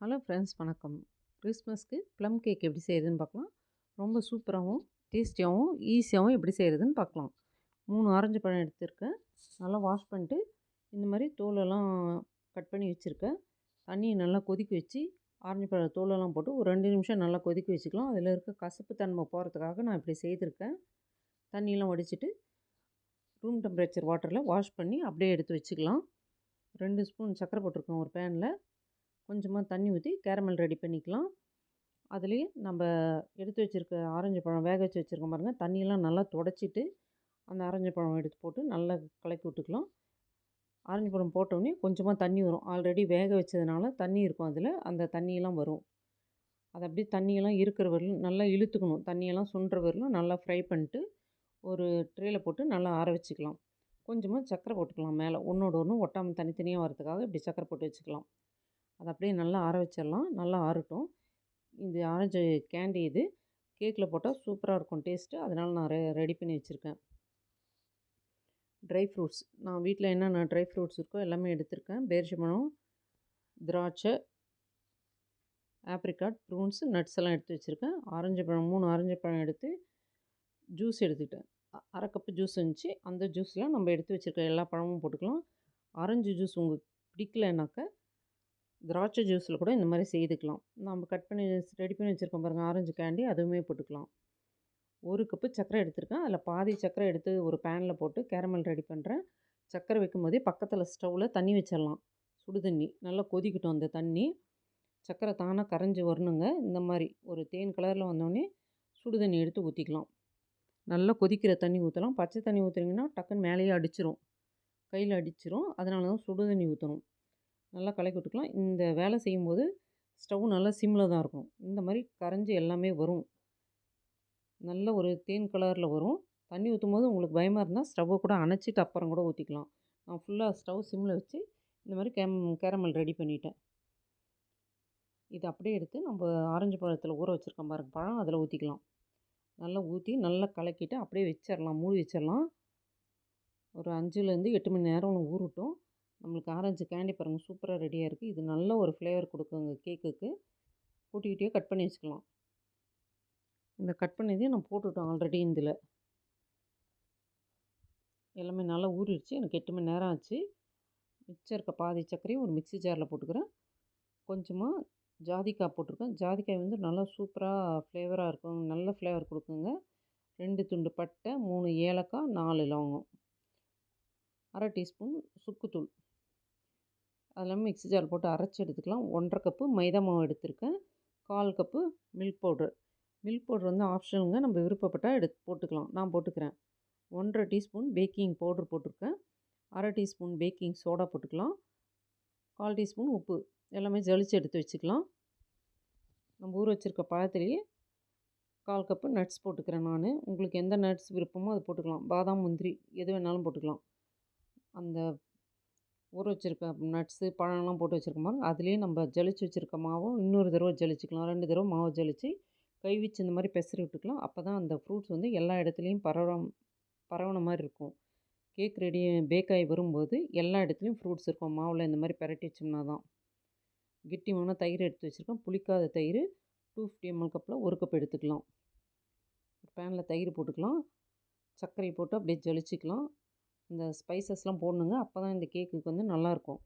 Hello friends வணக்கம். கிறிஸ்மஸ்க்கு plum cake எப்படி செய்கிறதுன்னு பார்க்கலாம். ரொம்ப சூப்பராகவும் டேஸ்டியாகவும் ஈஸியாகவும் எப்படி செய்கிறதுன்னு பார்க்கலாம். மூணு ஆரஞ்சு பழம் எடுத்திருக்கேன். நல்லா வாஷ் பண்ணிட்டு இந்த மாதிரி தோலெல்லாம் கட் பண்ணி வச்சுருக்கேன். தண்ணியை நல்லா கொதிக்க வச்சு ஆரஞ்சு பழ தோலெல்லாம் போட்டு ஒரு ரெண்டு நிமிஷம் நல்லா கொதிக்க வச்சுக்கலாம். அதில் இருக்க கசப்பு தன்மை போகிறதுக்காக நான் இப்படி செய்திருக்கேன். தண்ணியெலாம் வடிச்சிட்டு ரூம் டெம்பரேச்சர் வாட்டரில் வாஷ் பண்ணி அப்படியே எடுத்து வச்சுக்கலாம். ரெண்டு ஸ்பூன் சர்க்கரை போட்டிருக்கோம் ஒரு பேனில் கொஞ்சமாக தண்ணி ஊற்றி கேரமல் ரெடி பண்ணிக்கலாம். அதுலேயே நம்ம எடுத்து வச்சுருக்க ஆரஞ்சு பழம் வேக வச்சு வச்சுருக்கோம் பாருங்கள் தண்ணியெல்லாம் நல்லா தொடச்சிட்டு அந்த ஆரஞ்சு பழம் எடுத்து போட்டு நல்லா கலக்கி விட்டுக்கலாம். ஆரஞ்சு பழம் போட்டோடனே கொஞ்சமாக தண்ணி வரும். ஆல்ரெடி வேக வச்சதுனால தண்ணி இருக்கும் அதில். அந்த தண்ணியெல்லாம் வரும். அது அப்படியே தண்ணியெல்லாம் இருக்கிற வரலும் நல்லா இழுத்துக்கணும். தண்ணியெல்லாம் சுண்டுற வரலும் நல்லா ஃப்ரை பண்ணிட்டு ஒரு ட்ரேயில் போட்டு நல்லா ஆற வச்சுக்கலாம். கொஞ்சமாக சக்கரை போட்டுக்கலாம் மேலே. ஒன்றோட ஒன்று ஒட்டாமல் தனித்தனியாக வரதுக்காக இப்படி சக்கரை போட்டு வச்சுக்கலாம். அதை அப்படியே நல்லா ஆற வச்சிடலாம். நல்லா ஆறட்டும். இது ஆரஞ்சு கேண்டி இது. கேக்கில் போட்டால் சூப்பராக இருக்கும் டேஸ்ட்டு அதனால் நான் ரெ ரெடி பண்ணி வச்சுருக்கேன். Dry fruits. நான் வீட்டில் என்னென்ன ட்ரை ஃப்ரூட்ஸ் இருக்கோ எல்லாமே எடுத்திருக்கேன். பேரிச்சம்பழம் திராட்சை ஆப்ரிக்காட் ப்ரூன்ஸு நட்ஸ் எல்லாம் எடுத்து வச்சுருக்கேன். ஆரஞ்சு பழம் மூணு ஆரஞ்சு பழம் எடுத்து ஜூஸ் எடுத்துக்கிட்டேன். அரை கப்பு ஜூஸ் இருந்துச்சு. அந்த ஜூஸில் நம்ம எடுத்து வச்சுருக்க எல்லா பழமும் போட்டுக்கலாம். ஆரஞ்சு ஜூஸ் உங்களுக்கு பிடிக்கலைனாக்கா திராட்சை ஜூஸில் கூட இந்த மாதிரி செய்துக்கலாம். நம்ம கட் பண்ணி ரெடி பண்ணி வச்சுருக்கோம் பாருங்கள் ஆரஞ்சு கேண்டி அதுவுமே போட்டுக்கலாம். ஒரு கப்பு சர்க்கரை எடுத்திருக்கேன். அதில் பாதி சர்க்கரை எடுத்து ஒரு பேனில் போட்டு கேரமல் ரெடி பண்ணுறேன் சர்க்கரை வைக்கும் போதே பக்கத்தில் ஸ்டவ்வில் தண்ணி வச்சிடலாம். சுடு தண்ணி. நல்லா கொதிக்கட்டும் அந்த தண்ணி. சர்க்கரை தானாக கரைஞ்சி வரணுங்க. இந்த மாதிரி ஒரு தேன் கலரில் வந்தோடனே சுடு தண்ணி எடுத்து ஊற்றிக்கலாம் நல்லா கொதிக்கிற தண்ணி ஊற்றலாம் பச்சை தண்ணி ஊற்றுறீங்கன்னா டக்குன்னு மேலேயே அடிச்சிரும். கையில் அடிச்சிரும். அதனால தான் சுடு தண்ணி ஊற்றணும் நல்லா கலக்கி விட்டுக்கலாம். இந்த வேலை செய்யும்போது ஸ்டவ் நல்லா சிம்மில் தான் இருக்கும். இந்த மாதிரி கரைஞ்சி எல்லாமே வரும். நல்ல ஒரு தேன் கலரில் வரும். தண்ணி ஊற்றும் போது உங்களுக்கு பயமாக இருந்தால் ஸ்டவ்வை கூட அணைச்சிட்டு அப்புறம் கூட ஊற்றிக்கலாம் நான் ஃபுல்லாக ஸ்டவ் சிம்மில் வச்சு இந்த மாதிரி கேம் கேரமல் ரெடி பண்ணிட்டேன். இது அப்படியே எடுத்து நம்ம ஆரஞ்சு பழத்தில் ஊற வச்சுருக்கோம் பாருங்க பழம் அதில் ஊற்றிக்கலாம் நல்லா ஊற்றி நல்லா கலக்கிட்டு அப்படியே வச்சிடலாம் மூடி வச்சிடலாம் ஒரு அஞ்சுலேருந்து எட்டு மணி நேரம் ஊறட்டும். நம்மளுக்கு ஆரஞ்சு கேண்டி பாருங்கள் சூப்பராக ரெடியாக இருக்குது இது நல்ல ஒரு ஃப்ளேவர் கொடுக்குங்க கேக்குக்கு கூட்டிக்கிட்டே கட் பண்ணி வச்சுக்கலாம். இந்த கட் பண்ணதையும் நான் போட்டுவிட்டோம் ஆல்ரெடி இதில். எல்லாமே நல்லா ஊறிடுச்சு. எனக்கு எட்டு மணி நேரம் ஆச்சு. மிச்சம் இருக்க பாதி சர்க்கரையும் ஒரு மிக்சி ஜாரில் போட்டுக்கிறேன். கொஞ்சமாக ஜாதிக்காய் போட்டிருக்கேன். ஜாதிக்காய் வந்து நல்லா சூப்பராக ஃப்ளேவராக இருக்கும். நல்ல ஃப்ளேவர் கொடுக்குங்க. ரெண்டு துண்டு பட்டை மூணு ஏலக்காய் நாலு லவங்கம். அரை டீஸ்பூன் சுக்குத்தூள் அதெல்லாம் மிக்ஸி ஜார் போட்டு அரைச்சி எடுத்துக்கலாம். ஒன்றரை கப்பு மைதா மாவு எடுத்திருக்கேன். கால் cup milk powder. Milk powder வந்து ஆப்ஷனுங்க. நம்ம விருப்பப்பட்டால் எடுத்து போட்டுக்கலாம். நான் போட்டுக்கிறேன். ஒன்றரை டீஸ்பூன் பேக்கிங் பவுடர் போட்டிருக்கேன். அரை டீஸ்பூன் பேக்கிங் சோடா போட்டுக்கலாம். கால் டீஸ்பூன் உப்பு. எல்லாமே ஜலிச்சு எடுத்து வச்சுக்கலாம். நம்ம ஊற வச்சுருக்க பழத்துலேயே கால் கப்பு நட்ஸ் போட்டுக்கிறேன் நான். உங்களுக்கு எந்த நட்ஸ் விருப்பமோ அது போட்டுக்கலாம். பாதாம் முந்திரி எது வேணாலும் போட்டுக்கலாம். அந்த ஊற வச்சுருக்க நட்ஸு பழம்லாம் போட்டு வச்சுருக்க பாருங்க அதுலேயே நம்ம ஜலிச்சு வச்சுருக்க மாவும் இன்னொரு தடவை ஜலிச்சுக்கலாம். ரெண்டு தடவை மாவு ஜலிச்சு கை வச்சு இந்த மாதிரி பெசரி விட்டுக்கலாம். அப்போ தான் அந்த ஃப்ரூட்ஸ் வந்து எல்லா இடத்துலையும் பரவ பரவின மாதிரி இருக்கும். கேக் ரெடி பேக் ஆகி வரும்போது எல்லா இடத்துலையும் ஃப்ரூட்ஸ் இருக்கும். மாவில் இந்த மாதிரி பெரட்டி வச்சோம்னா தான். கெட்டிமான தயிர் எடுத்து வச்சுருக்கோம். புளிக்காத தயிர் டூ ஃபிஃப்டி எம்எல் கப்பில் ஒரு கப் எடுத்துக்கலாம். பேனில் தயிர் போட்டுக்கலாம். சர்க்கரை போட்டு அப்படியே ஜலிச்சிக்கலாம். இந்த ஸ்பைசஸ்லாம் போடணுங்க. அப்போ தான் இந்த கேக்குக்கு வந்து நல்லாயிருக்கும்.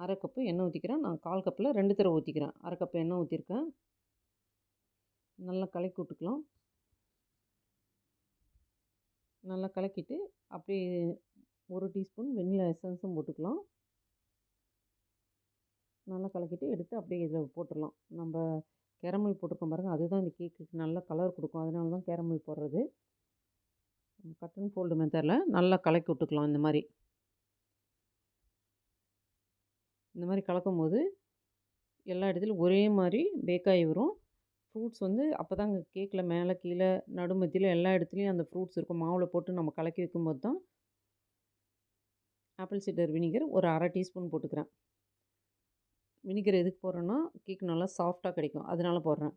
அரை கப்பு எண்ணெய் ஊற்றிக்கிறேன் நான் கால் கப்பில் ரெண்டு தடவை ஊற்றிக்கிறேன் அரை கப்பு எண்ணெய் ஊற்றிருக்கேன் நல்லா கலக்கி விட்டுக்கலாம். நல்லா கலக்கிட்டு அப்படியே ஒரு டீஸ்பூன் வெண்ணிலா எசன்ஸும் போட்டுக்கலாம். நல்லா கலக்கிட்டு எடுத்து அப்படியே இதில் போட்டுடலாம். நம்ம கேரமல் போட்டிருக்கோம் பாருங்கள் அதுதான் இந்த கேக்குக்கு நல்ல கலர் கொடுக்கும். அதனால தான் கேரமல் போடுறது. கட் அண்ட் ஃபோல்டு மெத்தடில் நல்லா கலக்கி விட்டுக்கலாம் இந்த மாதிரி. இந்த மாதிரி கலக்கும் போது எல்லா இடத்துலையும் ஒரே மாதிரி பேக்காகி வரும். ஃப்ரூட்ஸ் வந்து அப்போ தாங்க கேக்கில் மேலே கீழே நடுமத்தியில் எல்லா இடத்துலையும் அந்த ஃப்ரூட்ஸ் இருக்கும். மாவில் போட்டு நம்ம கலக்கி வைக்கும்போது தான் ஆப்பிள் சீடர் வினிகர் ஒரு அரை டீஸ்பூன் போட்டுக்கிறேன். வினிகர் எதுக்கு போடுறேன்னா கேக் நல்லா சாஃப்டாக கிடைக்கும். அதனால போடுறேன்.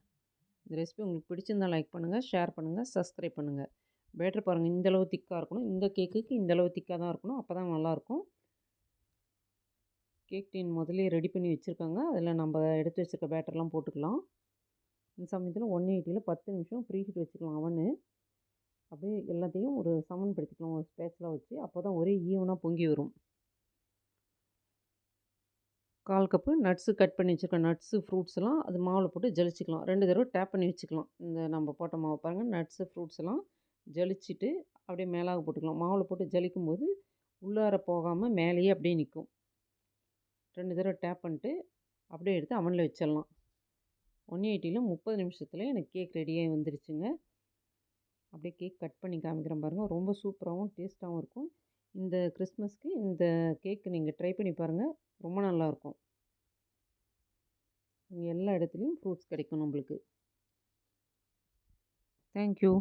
இந்த ரெசிபி உங்களுக்கு பிடிச்சிருந்தால் லைக் பண்ணுங்கள் ஷேர் பண்ணுங்கள் சப்ஸ்கிரைப் பண்ணுங்கள் பேட்டர் பாருங்கள் இந்தளவு திக்காக இருக்கணும். இந்த கேக்குக்கு இந்தளவு திக்காக தான் இருக்கணும். அப்போ தான் நல்லாயிருக்கும் கேக் டீன் முதலே ரெடி பண்ணி வச்சுருக்காங்க. அதில் நம்ம எடுத்து வச்சுருக்க பேட்டர்லாம் போட்டுக்கலாம். இந்த சமயத்தில் ஒன் எயிட்டியில் பத்து நிமிஷம் ப்ரீ ஹீட் வச்சுக்கலாம் அவனு. அப்படியே எல்லாத்தையும் ஒரு சமன்படுத்திக்கலாம். ஒரு ஸ்பேட்ஸில் வச்சு. அப்போ தான் ஒரே ஈவனாக பொங்கி வரும். கால் கப்பு நட்ஸு கட் பண்ணி வச்சுருக்க நட்ஸு ஃப்ரூட்ஸ்லாம் அது மாவில் போட்டு ஜலிச்சிக்கலாம். ரெண்டு தடவை டேப் பண்ணி வச்சுக்கலாம். இந்த நம்ம போட்ட மாவு பாருங்கள் நட்ஸு ஃப்ரூட்ஸ்லாம் ஜலிச்சுட்டு அப்படியே மேலாக போட்டுக்கலாம். மாவில் போட்டு ஜலிக்கும் போது உள்ளார போகாமல் மேலேயே அப்படியே நிற்கும் ரெண்டு தடவை டேப் பண்ணிட்டு அப்படியே எடுத்து அவனில் வச்சிடலாம். ஒன் எயிட்டியில் முப்பது நிமிஷத்தில் எனக்கு கேக் ரெடியாகி வந்துருச்சுங்க. அப்படியே கேக் கட் பண்ணி காமிக்கிறேன் பாருங்கள் ரொம்ப சூப்பராகவும் டேஸ்ட்டாகவும் இருக்கும். இந்த கிறிஸ்மஸ்க்கு இந்த கேக்கு நீங்கள் ட்ரை பண்ணி பாருங்கள் ரொம்ப நல்லாயிருக்கும் இங்கே எல்லா இடத்துலையும் ஃப்ரூட்ஸ் கிடைக்கும் நம்மளுக்கு. தேங்க்யூ